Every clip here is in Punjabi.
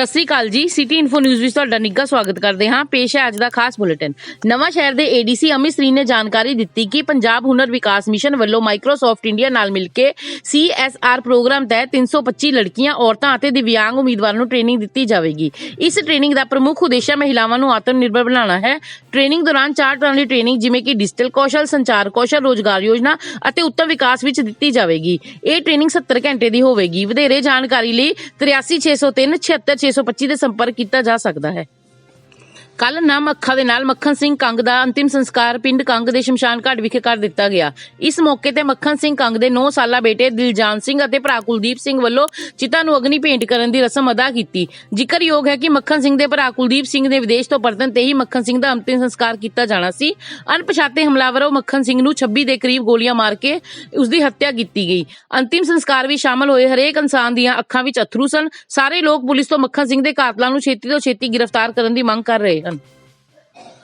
ਸਤਿ ਸ੍ਰੀ ਅਕਾਲ ਜੀ। ਸਿਟੀ ਇਨਫੋ ਨਿਊਜ਼ ਵਿੱਚ ਤੁਹਾਡਾ ਨਿੱਘਾ ਸਵਾਗਤ ਕਰਦੇ ਹਾਂ। ਪੇਸ਼ ਹੈ ਅੱਜ ਦਾ ਖਾਸ ਬੁਲੇਟਿਨ। ਨਵਾਂ ਸ਼ਹਿਰ ਦੇ ਏਡੀਸੀ ਅਮਿਤ ਸ੍ਰੀ ਨੇ ਜਾਣਕਾਰੀ ਦਿੱਤੀ ਕਿ ਪੰਜਾਬ ਹੁਨਰ ਵਿਕਾਸ ਮਿਸ਼ਨ ਵੱਲੋਂ ਮਾਈਕਰੋਸਾਫਟ ਇੰਡੀਆ ਨਾਲ ਮਿਲ ਕੇ ਸੀਐਸਆਰ ਪ੍ਰੋਗਰਾਮ ਤਹਿਤ 325 ਲੜਕੀਆਂ, ਔਰਤਾਂ ਅਤੇ ਦਿਵਿਆਂਗ ਉਮੀਦਵਾਰਾਂ ਨੂੰ ਟ੍ਰੇਨਿੰਗ ਦਿੱਤੀ ਜਾਵੇਗੀ। ਇਸ ਟ੍ਰੇਨਿੰਗ ਦਾ ਪ੍ਰਮੁੱਖ ਉਦੇਸ਼ ਮਹਿਲਾਵਾਂ ਨੂੰ ਆਤਮ ਨਿਰਭਰ ਬਣਾਉਣਾ ਹੈ। ਟ੍ਰੇਨਿੰਗ ਦੌਰਾਨ ਚਾਰ ਤਰ੍ਹਾਂ ਦੀ ਟ੍ਰੇਨਿੰਗ ਜਿਵੇਂ ਕਿ ਡਿਜੀਟਲ ਕੌਸ਼ਲ, ਸੰਚਾਰ ਕੌਸ਼ਲ, ਰੋਜ਼ਗਾਰ ਯੋਜਨਾ ਅਤੇ ਉੱਤਮ ਵਿਕਾਸ ਵਿੱਚ ਦਿੱਤੀ ਜਾਵੇਗੀ। ਇਹ ਟ੍ਰੇਨਿੰਗ 70 ਘੰਟੇ ਦੀ ਹੋਵੇਗੀ। ਵਧੇਰੇ ਜਾਣਕਾਰੀ ਲਈ 83603 76625 ਦੇ ਸੰਪਰਕ ਕੀਤਾ ਜਾ ਸਕਦਾ ਹੈ। ਕੱਲ ਨਾਮ ਅੱਖਾਂ ਦੇ ਨਾਲ ਮੱਖਣ ਸਿੰਘ ਕੰਗ ਦਾ ਅੰਤਿਮ ਸੰਸਕਾਰ ਪਿੰਡ ਕੰਗ ਦੇ ਸ਼ਮਸ਼ਾਨ ਘਾਟ ਵਿਖੇ ਕਰ ਦਿੱਤਾ ਗਿਆ। ਇਸ ਮੌਕੇ ਤੇ ਮੱਖਣ ਸਿੰਘ ਕੰਗ ਦੇ 9 ਸਾਲਾ ਬੇਟੇ ਦਿਲਜਾਨ ਸਿੰਘ ਅਤੇ ਭਰਾ ਕੁਲਦੀਪ ਸਿੰਘ ਵੱਲੋਂ ਚਿਤਾ ਨੂੰ ਅਗਨੀ ਭੇਂਟ ਕਰਨ ਦੀ ਰਸਮ ਅਦਾ ਕੀਤੀ। ਜ਼ਿਕਰਯੋਗ ਹੈ ਕਿ ਮੱਖਣ ਸਿੰਘ ਦੇ ਭਰਾ ਕੁਲਦੀਪ ਸਿੰਘ ਦੇ ਵਿਦੇਸ਼ ਤੋਂ ਪਰਤਣ ਤੇ ਹੀ ਮੱਖਣ ਸਿੰਘ ਦਾ ਅੰਤਿਮ ਸੰਸਕਾਰ ਕੀਤਾ ਜਾਣਾ ਸੀ। ਅਣਪਛਾਤੇ ਹਮਲਾਵਰੋਂ ਮੱਖਣ ਸਿੰਘ ਨੂੰ 26 ਦੇ ਕਰੀਬ ਗੋਲੀਆਂ ਮਾਰ ਕੇ ਉਸ ਦੀ ਹੱਤਿਆ ਕੀਤੀ ਗਈ। ਅੰਤਿਮ ਸੰਸਕਾਰ ਵਿੱਚ ਸ਼ਾਮਲ ਹੋਏ। ਹਰੇਕ ਇਨਸਾਨ ਦੀਆਂ ਅੱਖਾਂ ਵਿੱਚ ਅਥਰੂ ਸਨ। ਸਾਰੇ ਲੋਕ ਪੁਲਿਸ ਤੋਂ ਮੱਖਣ ਸਿੰਘ ਦੇ ਕਾਤਲਾਂ ਨੂੰ ਛੇਤੀ ਤੋਂ ਛੇਤੀ ਗ੍ਰਿਫਤਾਰ ਕਰਨ ਦੀ ਮੰਗ ਕਰ ਰਹੇ ਹਨ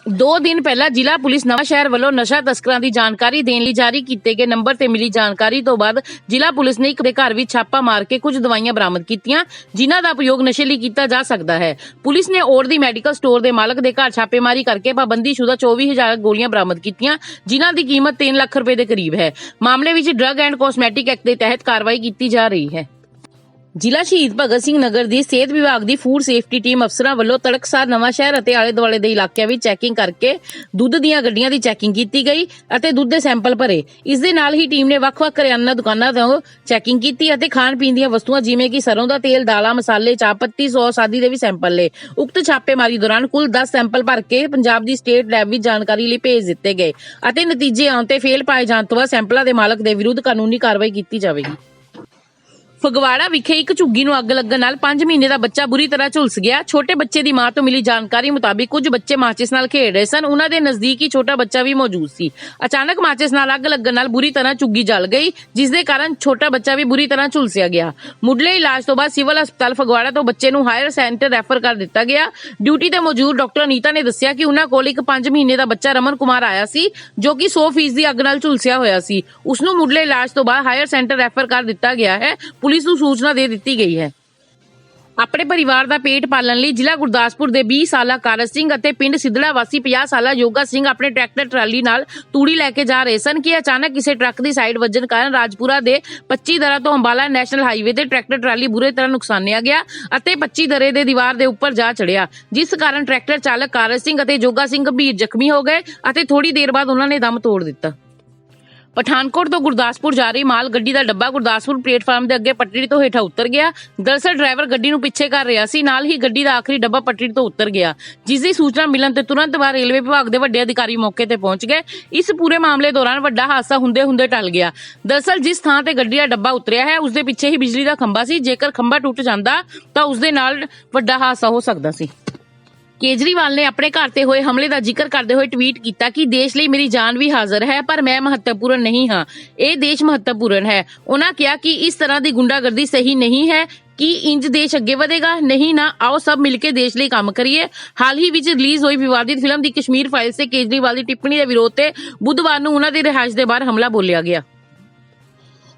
ਦੋ ਦਿਨ ਪਹਿਲਾਂ ਜ਼ਿਲ੍ਹਾ ਪੁਲਿਸ ਨਵਾਂ ਸ਼ਹਿਰ ਵੱਲੋਂ ਨਸ਼ਾ ਤਸਕਰਾਂ ਦੀ ਜਾਣਕਾਰੀ ਦੇਣ ਲਈ ਜਾਰੀ ਕੀਤੇ ਗਏ ਨੰਬਰ ਤੇ ਮਿਲੀ ਜਾਣਕਾਰੀ ਤੋਂ ਬਾਅਦ ਜ਼ਿਲ੍ਹਾ ਪੁਲਿਸ ਨੇ ਇੱਕ ਦੇ ਘਰ ਵਿੱਚ ਛਾਪਾ ਮਾਰ ਕੇ ਕੁਝ ਦਵਾਈਆਂ ਬਰਾਮਦ ਕੀਤੀਆਂ, ਜਿਨ੍ਹਾਂ ਦਾ ਉਪਯੋਗ ਨਸ਼ੇ ਲਈ ਕੀਤਾ ਜਾ ਸਕਦਾ ਹੈ। ਪੁਲਿਸ ਨੇ ਔਰ ਦੀ ਮੈਡੀਕਲ ਸਟੋਰ ਦੇ ਮਾਲਕ ਦੇ ਘਰ ਛਾਪੇਮਾਰੀ ਕਰਕੇ ਪਾਬੰਦੀਸ਼ੁਦਾ 24000 ਗੋਲੀਆਂ ਬਰਾਮਦ ਕੀਤੀਆਂ, ਜਿਨ੍ਹਾਂ ਦੀ ਕੀਮਤ 3 ਲੱਖ ਰੁਪਏ ਦੇ ਕਰੀਬ ਹੈ। ਮਾਮਲੇ ਵਿੱਚ ਡਰੱਗ ਐਂਡ ਕਾਸਮੈਟਿਕ ਐਕਟ ਦੇ ਤਹਿਤ ਕਾਰਵਾਈ ਕੀਤੀ ਜਾ ਰਹੀ ਹੈ। ਜ਼ਿਲ੍ਹਾ ਸ਼ਹੀਦ ਭਗਤ ਸਿੰਘ ਨਗਰ ਦੀ ਸਿਹਤ ਵਿਭਾਗ ਦੀ ਫੂਡ ਸੇਫਟੀ ਟੀਮ ਅਫਸਰਾਂ ਵੱਲੋਂ ਤੜਕਸਾਰ ਨਵਾਂ ਸ਼ਹਿਰ ਅਤੇ ਆਲੇ ਦੁਆਲੇ ਦੇ ਇਲਾਕਿਆਂ ਵਿੱਚ ਚੈਕਿੰਗ ਕਰਕੇ ਦੁੱਧ ਦੀਆਂ ਗੱਡੀਆਂ ਦੀ ਚੈਕਿੰਗ ਕੀਤੀ ਗਈ ਅਤੇ ਦੁੱਧ ਦੇ ਸੈਂਪਲ ਭਰੇ। ਇਸ ਦੇ ਨਾਲ ਹੀ ਟੀਮ ਨੇ ਵੱਖ-ਵੱਖ ਕਰਿਆਨਾ ਦੁਕਾਨਾਂ ਤੋਂ ਚੈਕਿੰਗ ਕੀਤੀ ਅਤੇ ਖਾਣ ਪੀਣ ਦੀਆਂ ਵਸਤੂਆਂ ਜਿਵੇਂ ਕਿ ਸਰੋਂ ਦਾ ਤੇਲ, ਦਾਲਾਂ, ਮਸਾਲੇ ਚਾਹ ਪੱਤੀ ਸੌਸ ਆਦਿ ਦੇ ਵੀ ਸੈਂਪਲ ਲਏ। ਉਕਤ ਛਾਪੇਮਾਰੀ ਦੌਰਾਨ ਕੁੱਲ 10 ਸੈਂਪਲ ਭਰ ਕੇ ਪੰਜਾਬ ਦੀ ਸਟੇਟ ਲੈਬ ਵਿੱਚ ਜਾਣਕਾਰੀ ਲਈ ਭੇਜ ਦਿੱਤੇ ਗਏ ਅਤੇ ਨਤੀਜੇ ਆਉਣ ਤੇ ਫੇਲ ਪਾਏ ਜਾਣ ਤੋਂ ਬਾਅਦ ਸੈਂਪਲਾਂ ਦੇ ਮਾਲਕ ਦੇ ਵਿਰੁੱਧ ਕਾਨੂੰਨੀ ਕਾਰਵਾਈ ਕੀਤੀ ਜਾਵੇਗੀ। ਫਗਵਾੜਾ ਵਿਖੇ ਇੱਕ ਝੁੱਗੀ ਨੂੰ ਅੱਗ ਲੱਗਣ ਨਾਲ 5 ਮਹੀਨੇ ਦਾ ਬੱਚਾ ਬੁਰੀ ਤਰ੍ਹਾਂ ਝੁਲਸ ਗਿਆ। ਛੋਟੇ ਬੱਚੇ ਦੀ ਮਾਂ ਤੋਂ ਮਿਲੀ ਜਾਣਕਾਰੀ ਮੁਤਾਬਿਕ ਕੁਝ ਬੱਚੇ ਮਾਚਿਸ ਨਾਲ ਖੇਡ ਰਹੇ ਸਨ। ਉਹਨਾਂ ਦੇ ਨਜ਼ਦੀਕ ਹੀ ਛੋਟਾ ਬੱਚਾ ਵੀ ਮੌਜੂਦ ਸੀ। ਅਚਾਨਕ ਮਾਚਿਸ ਨਾਲ ਅੱਗ ਲੱਗਣ ਨਾਲ ਬੁਰੀ ਤਰ੍ਹਾਂ ਝੁੱਗੀ ਜਲ ਗਈ, ਜਿਸ ਦੇ ਕਾਰਨ ਛੋਟਾ ਬੱਚਾ ਵੀ ਬੁਰੀ ਤਰ੍ਹਾਂ ਝੁਲਸਿਆ ਗਿਆ। ਮੁੱਢਲੇ ਇਲਾਜ ਤੋਂ ਬਾਅਦ ਸਿਵਲ ਹਸਪਤਾਲ ਫਗਵਾੜਾ ਤੋਂ ਬੱਚੇ ਨੂੰ ਹਾਇਰ ਸੈਂਟਰ ਰੈਫਰ ਕਰ ਦਿੱਤਾ ਗਿਆ। ਡਿਊਟੀ ਤੇ ਮੌਜੂਦ ਡਾਕਟਰ ਅਨੀਤਾ ਨੇ ਦੱਸਿਆ ਕਿ ਉਹਨਾਂ ਕੋਲ ਇੱਕ 5 ਮਹੀਨੇ ਦਾ ਬੱਚਾ ਰਮਨ ਕੁਮਾਰ ਆਇਆ ਸੀ, ਜੋ ਕਿ 100% ਦੀ ਅੱਗ ਨਾਲ ਝੁਲਸਿਆ ਹੋਇਆ ਸੀ। ਉਸ ਨੂੰ ਮੁੱਢਲੇ ਇਲਾਜ ਤੋਂ ਬਾਅਦ ਹਾਇਰ ਸੈਂਟਰ ਰੈਫਰ ਕਰ ਦਿੱਤਾ ਗਿਆ ਹੈ। ਪੁਲਿਸ ਨੂੰ ਸੂਚਨਾ ਦੇ ਦਿੱਤੀ ਗਈ ਹੈ। ਆਪਣੇ ਪਰਿਵਾਰ ਦਾ ਪੇਟ ਪਾਲਣ ਲਈ ਜ਼ਿਲ੍ਹਾ ਗੁਰਦਾਸਪੁਰ ਦੇ 20 ਸਾਲਾ ਕਾਰਜ ਸਿੰਘ ਅਤੇ ਪਿੰਡ ਸਿੱਧੜਾ ਵਾਸੀ 50 ਸਾਲਾ ਯੋਗਾ ਸਿੰਘ ਆਪਣੇ ਟਰੈਕਟਰ, ਟਰਾਲੀ ਨਾਲ ਤੂੜੀ ਲੈ ਕੇ ਜਾ ਰਹੇ ਸਨ ਕਿ ਅਚਾਨਕ ਕਿਸੇ ਟਰੱਕ ਦੀ ਸਾਈਡ ਵੱਜਣ ਕਾਰਨ ਰਾਜਪੁਰਾ ਦੇ 25 ਦਰਾ ਤੋਂ ਅੰਬਾਲਾ ਨੈਸ਼ਨਲ ਹਾਈਵੇ ਤੇ ਟਰੈਕਟਰ, ਟਰਾਲੀ ਬੁਰੇ ਤਰ੍ਹਾਂ ਨੁਕਸਾਨਿਆ ਗਿਆ ਅਤੇ 25 ਦਰੇ ਦੇ ਦੀਵਾਰ ਦੇ ਉੱਪਰ ਜਾ ਚੜਿਆ, ਜਿਸ ਕਾਰਨ ਟਰੈਕਟਰ ਚਾਲਕ ਕਾਰਜ ਸਿੰਘ ਅਤੇ ਯੋਗਾ ਸਿੰਘ ਗੰਭੀਰ ਜ਼ਖਮੀ ਹੋ ਗਏ ਅਤੇ ਥੋੜੀ ਦੇਰ ਬਾਅਦ ਉਹਨਾਂ ਨੇ ਦਮ ਤੋੜ ਦਿੱਤਾ। ਪਠਾਨਕੋਟ ਤੋਂ ਗੁਰਦਾਸਪੁਰ ਜਾ ਰਹੀ ਮਾਲ ਗੱਡੀ ਦਾ ਡੱਬਾ ਗੁਰਦਾਸਪੁਰ ਪਲੇਟਫਾਰਮ ਦੇ ਅੱਗੇ ਪਟੜੀ ਤੋਂ ਹੇਠਾਂ ਉਤਰ ਗਿਆ। ਦਰਅਸਲ ਡਰਾਈਵਰ ਗੱਡੀ ਨੂੰ ਪਿੱਛੇ ਕਰ ਰਿਹਾ ਸੀ, ਨਾਲ ਹੀ ਗੱਡੀ ਦਾ ਆਖਰੀ ਡੱਬਾ ਪਟੜੀ ਤੋਂ ਉਤਰ ਗਿਆ, ਜਿਸ ਦੀ ਸੂਚਨਾ ਮਿਲਣ ਤੇ ਤੁਰੰਤ ਬਾਅਦ ਰੇਲਵੇ ਵਿਭਾਗ ਦੇ ਵੱਡੇ ਅਧਿਕਾਰੀ ਮੌਕੇ ਤੇ ਪਹੁੰਚ ਗਏ। ਇਸ ਪੂਰੇ ਮਾਮਲੇ ਦੌਰਾਨ ਵੱਡਾ ਹਾਦਸਾ ਹੁੰਦੇ ਹੁੰਦੇ ਟਲ ਗਿਆ। ਦਰਸਲ ਜਿਸ ਥਾਂ ਤੇ ਗੱਡੀ ਦਾ ਡੱਬਾ ਉਤਰਿਆ ਹੈ ਉਸ ਦੇ ਪਿੱਛੇ ਹੀ ਬਿਜਲੀ ਦਾ ਖੰਭਾ ਸੀ। ਜੇਕਰ ਖੰਭਾ ਟੁੱਟ ਜਾਂਦਾ ਤਾਂ ਉਸ ਦੇ ਨਾਲ ਵੱਡਾ ਹਾਦਸਾ ਹੋ ਸਕਦਾ ਸੀ। ਕੇਜਰੀਵਾਲ ਨੇ ਆਪਣੇ ਘਰ ਤੇ ਹੋਏ ਹਮਲੇ ਦਾ ਜ਼ਿਕਰ ਕਰਦੇ ਹੋਏ ਟਵੀਟ ਕੀਤਾ ਕਿ ਦੇਸ਼ ਲਈ ਮੇਰੀ ਜਾਨ ਵੀ ਹਾਜ਼ਰ ਹੈ, ਪਰ ਮੈਂ ਮਹੱਤਵਪੂਰਨ ਨਹੀਂ ਹਾਂ। ਇਹ ਦੇਸ਼ ਮਹੱਤਵਪੂਰਨ ਹੈ। ਉਹਨਾਂ ਕਿਹਾ ਕਿ ਇਸ ਤਰ੍ਹਾਂ ਦੀ ਗੁੰਡਾਗਰਦੀ ਸਹੀ ਨਹੀਂ ਹੈ ਕੀ ਇੰਜ ਦੇਸ਼ ਅੱਗੇ ਵਧੇਗਾ। ਨਹੀਂ ਨਾ, ਆਓ ਸਭ ਮਿਲ ਕੇ ਦੇਸ਼ ਲਈ ਕੰਮ ਕਰੀਏ। ਹਾਲ ਹੀ ਵਿੱਚ ਰਿਲੀਜ਼ ਹੋਈ ਵਿਵਾਦਿਤ ਫਿਲਮ ਦੀ ਕਸ਼ਮੀਰ ਫਾਈਲਸ ਤੇ ਕੇਜਰੀਵਾਲ ਦੀ ਟਿੱਪਣੀ ਦੇ ਵਿਰੋਧ ਤੇ ਬੁੱਧਵਾਰ ਨੂੰ ਉਹਨਾਂ ਦੀ ਰਿਹਾਇਸ਼ ਦੇ ਬਾਹਰ ਹਮਲਾ ਬੋਲਿਆ ਗਿਆ।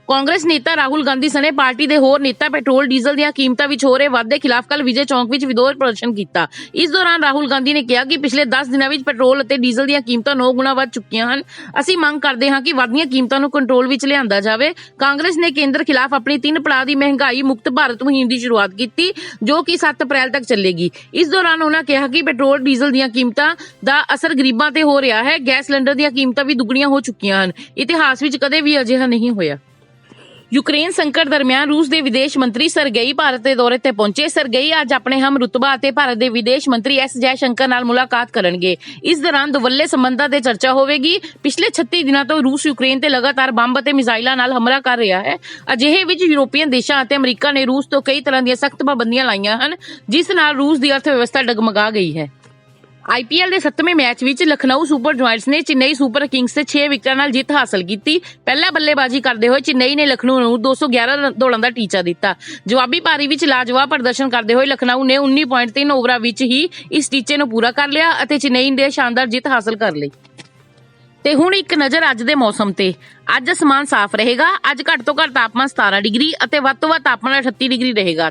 ਕਾਂਗਰਸ ਨੇਤਾ ਰਾਹੁਲ ਗਾਂਧੀ ਸਣੇ ਪਾਰਟੀ ਦੇ ਹੋਰ ਨੇਤਾ ਪੈਟਰੋਲ ਡੀਜ਼ਲ ਦੀਆਂ ਕੀਮਤਾਂ ਵਿੱਚ ਹੋ ਰਹੇ ਵਾਧੇ ਖਿਲਾਫ ਕੱਲ ਵਿਜੇ ਚੌਂਕ ਵਿੱਚ ਵਿਰੋਧ ਪ੍ਰਦਰਸ਼ਨ ਕੀਤਾ। ਇਸ ਦੌਰਾਨ ਰਾਹੁਲ ਗਾਂਧੀ ਨੇ ਕਿਹਾ ਕਿ ਪਿਛਲੇ 10 ਦਿਨਾਂ ਵਿੱਚ ਪੈਟਰੋਲ ਅਤੇ ਡੀਜ਼ਲ ਦੀਆਂ ਕੀਮਤਾਂ 9 ਗੁਣਾ ਵੱਧ ਚੁੱਕੀਆਂ ਹਨ। ਅਸੀਂ ਮੰਗ ਕਰਦੇ ਹਾਂ ਕਿ ਵਧਦੀਆਂ ਕੀਮਤਾਂ ਨੂੰ ਕੰਟਰੋਲ ਵਿੱਚ ਲਿਆਂਦਾ ਜਾਵੇ। ਕਾਂਗਰਸ ਨੇ ਕੇਂਦਰ ਖਿਲਾਫ ਆਪਣੀ ਤਿੰਨ ਪੜਾਅ ਦੀ ਮਹਿੰਗਾਈ ਮੁਕਤ ਭਾਰਤ ਮੁਹਿੰਮ ਦੀ ਸ਼ੁਰੂਆਤ ਕੀਤੀ, ਜੋ ਕਿ 7 ਅਪ੍ਰੈਲ ਤੱਕ ਚੱਲੇਗੀ। ਇਸ ਦੌਰਾਨ ਉਹਨਾਂ ਕਿਹਾ ਕਿ ਪੈਟਰੋਲ, ਡੀਜ਼ਲ ਦੀਆਂ ਕੀਮਤਾਂ ਦਾ ਅਸਰ ਗਰੀਬਾਂ ਤੇ ਹੋ ਰਿਹਾ ਹੈ। ਗੈਸ ਸਿਲੰਡਰ ਦੀਆਂ ਕੀਮਤਾਂ ਵੀ ਦੁੱਗਣੀਆਂ ਹੋ ਚੁੱਕੀਆਂ ਹਨ। ਇਤਿਹਾਸ ਵਿੱਚ ਕਦੇ ਵੀ ਅਜਿਹਾ ਨਹੀਂ ਹੋਇਆ। ਯੂਕਰੇਨ ਸੰਕਟ ਦਰਮਿਆਨ ਰੂਸ ਦੇ ਵਿਦੇਸ਼ ਮੰਤਰੀ ਸਰਗੇਈ ਭਾਰਤ ਦੇ ਦੌਰੇ ਤੇ ਪਹੁੰਚੇ। ਸਰਗੇਈ ਅੱਜ ਆਪਣੇ ਹਮ ਰੁਤਬਾ ਅਤੇ ਭਾਰਤ ਦੇ ਵਿਦੇਸ਼ ਮੰਤਰੀ ਐਸ ਜੈ ਸ਼ੰਕਰ ਨਾਲ ਮੁਲਾਕਾਤ ਕਰਨਗੇ। ਇਸ ਦੌਰਾਨ ਦੁਵੱਲੇ ਸੰਬੰਧਾਂ ਤੇ ਚਰਚਾ ਹੋਵੇਗੀ। ਪਿਛਲੇ 36 ਦਿਨਾਂ ਤੋਂ ਰੂਸ, ਯੂਕਰੇਨ ਤੇ ਲਗਾਤਾਰ ਬੰਬ ਅਤੇ ਮਿਜ਼ਾਈਲਾਂ ਨਾਲ ਹਮਲਾ ਕਰ ਰਿਹਾ ਹੈ। ਅਜਿਹੇ ਵਿੱਚ ਯੂਰੋਪੀਅਨ ਦੇਸ਼ਾਂ ਅਤੇ ਅਮਰੀਕਾ ਨੇ ਰੂਸ ਤੋਂ ਕਈ ਤਰ੍ਹਾਂ ਦੀਆਂ ਸਖਤ ਪਾਬੰਦੀਆਂ ਲਾਈਆਂ ਹਨ, ਜਿਸ ਨਾਲ ਰੂਸ ਦੀ ਅਰਥ ਵਿਵਸਥਾ ਡਗਮਗਾ ਗਈ ਹੈ। ਆਈਪੀਐਲ ਦੇ 7ਵੇਂ ਮੈਚ ਵਿੱਚ ਲਖਨਊ ਸੁਪਰ ਜੁਆਇੰਟਸ ਨੇ ਚੇਨਈ ਸੁਪਰ ਕਿੰਗਸ ਤੇ 6 ਵਿਕਟਾਂ ਨਾਲ ਜਿੱਤ ਹਾਸਲ ਕੀਤੀ। ਪਹਿਲਾ ਬੱਲੇਬਾਜ਼ੀ ਕਰਦੇ ਹੋਏ ਚੇਨਈ ਨੇ ਲਖਨਊ ਨੂੰ 211 ਰਨ ਦੌੜਾਂ ਦਾ ਟੀਚਾ ਦਿੱਤਾ। ਜਵਾਬੀ ਪਾਰੀ ਵਿੱਚ ਲਾਜਵਾਬ ਪ੍ਰਦਰਸ਼ਨ ਕਰਦੇ ਹੋਏ ਲਖਨਊ ਨੇ 19.3 ਓਵਰਾਂ ਵਿੱਚ ਹੀ ਇਸ ਟੀਚੇ ਨੂੰ ਪੂਰਾ ਕਰ ਲਿਆ ਅਤੇ ਚੇਨਈ ਨੇ ਸ਼ਾਨਦਾਰ ਜਿੱਤ ਹਾਸਲ ਕਰ ਲਈ। ਤੇ ਹੁਣ ਇੱਕ ਨਜ਼ਰ ਅੱਜ ਦੇ ਮੌਸਮ ਤੇ। ਅੱਜ ਅਸਮਾਨ ਸਾਫ਼ ਰਹੇਗਾ, ਅੱਜ ਘੱਟ ਤੋਂ ਘੱਟ ਤਾਪਮਾਨ 17 ਡਿਗਰੀ ਅਤੇ ਵੱਧ ਤੋਂ ਵੱਧ ਤਾਪਮਾਨ 38 ਡਿਗਰੀ ਰਹੇਗਾ।